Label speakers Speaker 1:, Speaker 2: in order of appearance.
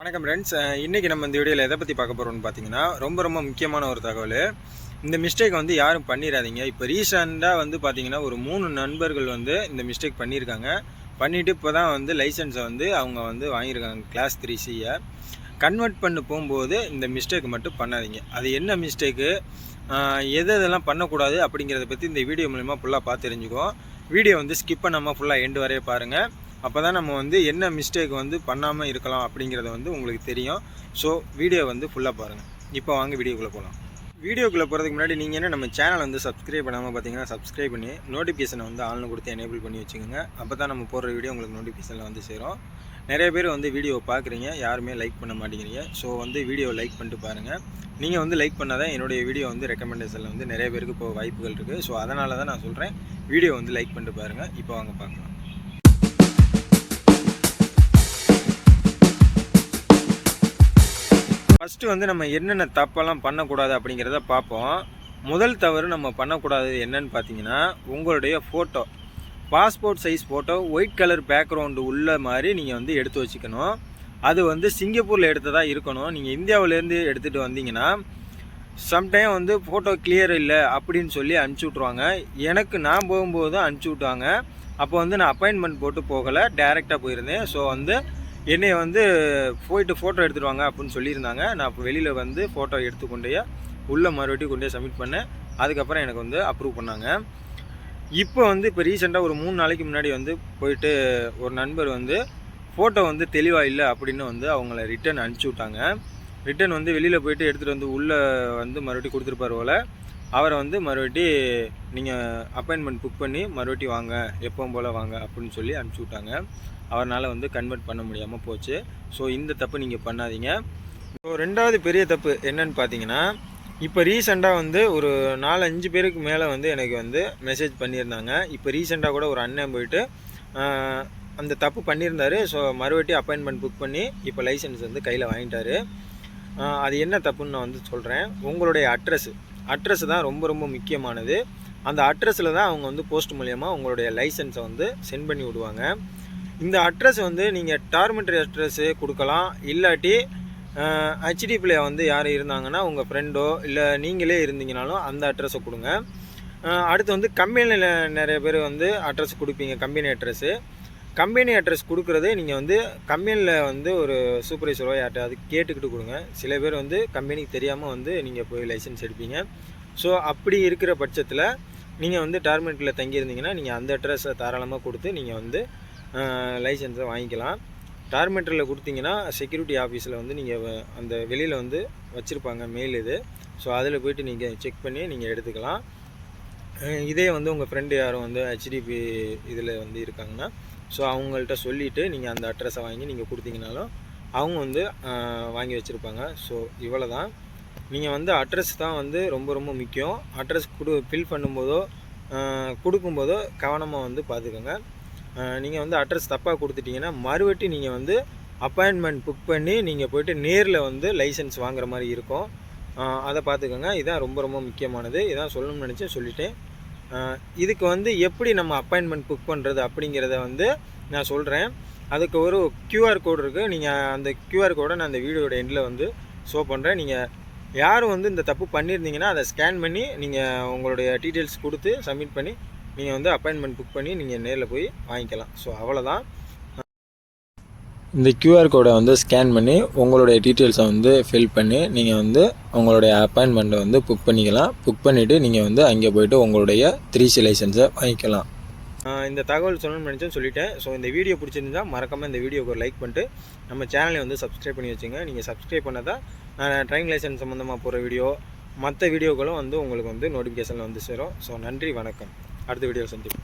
Speaker 1: வணக்கம் ஃப்ரெண்ட்ஸ் இன்றைக்கி நம்ம இந்த வீடியோவில் எதை பற்றி பார்க்க போகிறோம்னு பார்த்தீங்கன்னா ரொம்ப ரொம்ப முக்கியமான ஒரு தகவல். இந்த மிஸ்டேக் வந்து யாரும் பண்ணிடாதீங்க இப்போ ரீசெண்டாக வந்து பார்த்தீங்கன்னா ஒரு மூணு நண்பர்கள் வந்து இந்த மிஸ்டேக் பண்ணியிருக்காங்க பண்ணிவிட்டு இப்போ தான் வந்து லைசன்ஸை வந்து அவங்க வந்து வாங்கியிருக்காங்க கிளாஸ் த்ரீ சியை கன்வெர்ட் பண்ண போகும்போது இந்த மிஸ்டேக் மட்டும் பண்ணாதீங்க. அது என்ன மிஸ்டேக்கு எது எதெல்லாம் பண்ணக்கூடாது அப்படிங்கிறத பற்றி இந்த வீடியோ மூலிமா ஃபுல்லாக பார்த்து தெரிஞ்சுக்குவோம். வீடியோ வந்து ஸ்கிப் பண்ணாமல் ஃபுல்லாக எண்டு வரைய பாருங்கள் அப்போ தான் நம்ம வந்து என்ன மிஸ்டேக் வந்து பண்ணாமல் இருக்கலாம் அப்படிங்கிறத வந்து உங்களுக்கு தெரியும். ஸோ வீடியோ வந்து ஃபுல்லாக பாருங்கள் இப்போ வாங்க வீடியோக்குள்ளே போகலாம் வீடியோக்குள்ளே போகிறதுக்கு முன்னாடி நீங்கள் என்ன நம்ம சேனல் வந்து சப்ஸ்கிரைப் பண்ணாமல் பார்த்தீங்கன்னா சப்ஸ்கிரைப் பண்ணி நோட்டிஃபிகேஷனை வந்து ஆன்லைன் கொடுத்து எனேபிள் பண்ணி வச்சுக்கோங்க. அப்போ தான் நம்ம போடுற வீடியோ உங்களுக்கு நோட்டிஃபிகேஷனில் வந்து சேரும். நிறைய பேர் வந்து வீடியோ பார்க்குறீங்க யாருமே லைக் பண்ண மாட்டேங்கிறீங்க. ஸோ வந்து வீடியோ லைக் பண்ணிட்டு பாருங்கள் நீங்கள் வந்து லைக் பண்ணால் தான் என்னுடைய வீடியோ வந்து ரெக்கமெண்டேஷனில் வந்து நிறைய பேருக்கு இப்போ வாய்ப்புகள் இருக்குது ஸோ அதனால தான் நான் சொல்கிறேன் வீடியோ வந்து லைக் பண்ணிட்டு பாருங்கள் இப்போ வாங்க பார்க்கலாம் ஃபஸ்ட்டு வந்து நம்ம என்னென்ன தப்பெல்லாம் பண்ணக்கூடாது அப்படிங்கிறத பார்ப்போம். முதல் தவறு நம்ம பண்ணக்கூடாது என்னன்னு பார்த்தீங்கன்னா உங்களுடைய photo passport size photo white colour background உள்ள மாதிரி நீங்கள் வந்து எடுத்து வச்சுக்கணும். அது வந்து சிங்கப்பூரில் எடுத்ததாக இருக்கணும். நீங்கள் இந்தியாவிலேருந்து எடுத்துகிட்டு வந்தீங்கன்னா சம்டைம் வந்து ஃபோட்டோ கிளியர் இல்லை அப்படின்னு சொல்லி அனுப்பிச்சி விட்ருவாங்க எனக்கு நான் போகும்போது அனுப்பிச்சி விட்டாங்க. அப்போ வந்து நான் அப்பாயின்மெண்ட் போட்டு போகலை. டேரெக்டாக போயிருந்தேன். ஸோ வந்து என்னை வந்து போயிட்டு ஃபோட்டோ எடுத்துட்டு வாங்க அப்படின்னு சொல்லியிருந்தாங்க. நான் இப்போ வெளியில் வந்து ஃபோட்டோ எடுத்துக்கொண்டே உள்ளே மறுபடியும் கொண்டே சப்மிட் பண்ணேன். அதுக்கப்புறம் எனக்கு வந்து அப்ரூவ் பண்ணாங்க. இப்போ வந்து இப்போ ரீசெண்டாக ஒரு மூணு நாளைக்கு முன்னாடி வந்து போயிட்டு ஒரு நண்பர் வந்து ஃபோட்டோ வந்து தெளிவாக இல்லை அப்படின்னு வந்து அவங்கள ரிட்டன் அனுப்பிச்சி விட்டாங்க. ரிட்டன் வந்து வெளியில் போயிட்டு எடுத்துகிட்டு வந்து உள்ளே வந்து மறுபடியும் கொடுத்துருப்பார் போல். அவரை வந்து மறுபடி நீங்கள் அப்பாயின்மெண்ட் புக் பண்ணி மறுபடி வாங்க எப்பவும் போல் வாங்க அப்படின்னு சொல்லி அனுப்பிச்சி விட்டாங்க. அவரால் வந்து கன்வெர்ட் பண்ண முடியாமல் போச்சு. ஸோ இந்த தப்பு நீங்கள் பண்ணாதீங்க. ஸோ ரெண்டாவது பெரிய தப்பு என்னன்னு பார்த்தீங்கன்னா இப்போ ரீசெண்டாக வந்து ஒரு நாலு அஞ்சு பேருக்கு மேலே வந்து எனக்கு வந்து மெசேஜ் பண்ணியிருந்தாங்க. இப்போ ரீசெண்டாக கூட ஒரு அண்ணன் போயிட்டு அந்த தப்பு பண்ணியிருந்தார். ஸோ மறுபடியும் அப்பாயின்மெண்ட் புக் பண்ணி இப்போ லைசன்ஸ் வந்து கையில் வாங்கிட்டார். அது என்ன தப்புன்னு நான் வந்து சொல்கிறேன் உங்களுடைய அட்ரஸ் அட்ரஸ் தான் ரொம்ப ரொம்ப முக்கியமானது. அந்த அட்ரஸில் தான் அவங்க வந்து போஸ்ட் மூலியமாக உங்களுடைய லைசன்ஸை வந்து சென்ட் பண்ணி விடுவாங்க. இந்த அட்ரஸ் வந்து நீங்கள் டார்மெண்ட்ரி அட்ரஸ்ஸு கொடுக்கலாம். இல்லாட்டி ஹெச்டிபியில் வந்து யார் இருந்தாங்கன்னா உங்கள் ஃப்ரெண்டோ இல்லை நீங்களே இருந்தீங்கனாலும் அந்த அட்ரஸை கொடுங்க. அடுத்து வந்து கம்பெனியில் நிறைய பேர் வந்து அட்ரஸ் கொடுப்பீங்க கம்பெனி அட்ரஸ்ஸு கம்பெனி அட்ரஸ் கொடுக்குறது நீங்கள் வந்து கம்பெனியில் வந்து ஒரு சூப்பர்வைசரோ யார்கிட்ட கேட்டுக்கிட்டு கொடுங்க. சில பேர் வந்து கம்பெனிக்கு தெரியாமல் வந்து நீங்கள் போய் லைசன்ஸ் எடுப்பீங்க. ஸோ அப்படி இருக்கிற பட்சத்தில் நீங்கள் வந்து டார்மெண்ட்டில் தங்கியிருந்தீங்கன்னா நீங்கள் அந்த அட்ரஸை தாராளமாக கொடுத்து நீங்கள் வந்து லைசன்ஸை வாங்கிக்கலாம். டார்மெண்ட்டில் கொடுத்தீங்கன்னா செக்யூரிட்டி ஆஃபீஸில் வந்து நீங்கள் அந்த வெளியில் வந்து வச்சுருப்பாங்க மெயில் இது. ஸோ அதில் போயிட்டு நீங்கள் செக் பண்ணி நீங்கள் எடுத்துக்கலாம். இதே வந்து உங்கள் ஃப்ரெண்டு யாரும் வந்து ஹெச்டிபி இதில் வந்து இருக்காங்கன்னா ஸோ அவங்கள்ட்ட சொல்லிவிட்டு நீங்கள் அந்த அட்ரஸை வாங்கி நீங்கள் கொடுத்தீங்கனாலும் அவங்க வந்து வாங்கி வச்சுருப்பாங்க. ஸோ இவ்வளோ தான் நீங்கள் வந்து அட்ரஸ் தான் வந்து ரொம்ப ரொம்ப முக்கியம். அட்ரஸ் கொடு ஃபில் பண்ணும்போதோ கொடுக்கும்போதோ கவனமாக வந்து பார்த்துக்கோங்க நீங்கள் வந்து அட்ரஸ் தப்பாக கொடுத்துட்டிங்கன்னா மறுபடி நீங்கள் வந்து அப்பாயின்மெண்ட் புக் பண்ணி நீங்கள் போய்ட்டு நேரில் வந்து லைசன்ஸ் வாங்குற மாதிரி இருக்கும். அதை பார்த்துக்கோங்க இதான் ரொம்ப ரொம்ப முக்கியமானது. இதான் சொல்லணும்னு நினச்சேன் சொல்லிட்டேன். இதுக்கு வந்து எப்படி நம்ம அப்பாயின்மெண்ட் புக் பண்ணுறது அப்படிங்கிறத வந்து நான் சொல்கிறேன் அதுக்கு ஒரு க்யூஆர் கோடு இருக்குது நீங்கள் அந்த க்யூஆர் கோடை நான் அந்த வீடியோட எண்டில் வந்து ஷோ பண்ணுறேன் நீங்கள் யாரும் வந்து இந்த தப்பு பண்ணியிருந்தீங்கன்னா அதை ஸ்கேன் பண்ணி நீங்கள் உங்களுடைய டீட்டெயில்ஸ் கொடுத்து சப்மிட் பண்ணி நீங்கள் வந்து அப்பாயின்மெண்ட் புக் பண்ணி நீங்கள் நேரில் போய் வாங்கிக்கலாம். ஸோ அவ்வளோதான் இந்த கியூஆர் கோடை வந்து ஸ்கேன் பண்ணி உங்களுடைய டீட்டெயில்ஸை வந்து ஃபில் பண்ணி நீங்கள் வந்து உங்களுடைய அப்பாயின்மெண்ட்டை வந்து புக் பண்ணிக்கலாம். புக் பண்ணிவிட்டு நீங்கள் வந்து அங்கே போயிட்டு உங்களுடைய த்ரீ சி லைசன்ஸை வாங்கிக்கலாம். இந்த தகவல் சொல்லணும்னு நினச்சேன் சொல்லிட்டேன். ஸோ இந்த வீடியோ பிடிச்சிருந்தா மறக்காமல் இந்த வீடியோக்கு ஒரு லைக் பண்ணிட்டு நம்ம சேனலை வந்து சப்ஸ்கிரைப் பண்ணி வச்சுங்க. நீங்கள் சப்ஸ்கிரைப் பண்ணால் தான் நான் ட்ரைவிங் லைசன்ஸ் சம்மந்தமாக போகிற வீடியோ மற்ற வீடியோக்களும் வந்து உங்களுக்கு வந்து நோட்டிஃபிகேஷனில் வந்து சேரும். ஸோ நன்றி வணக்கம். அடுத்த வீடியோவில் சந்திப்போம்.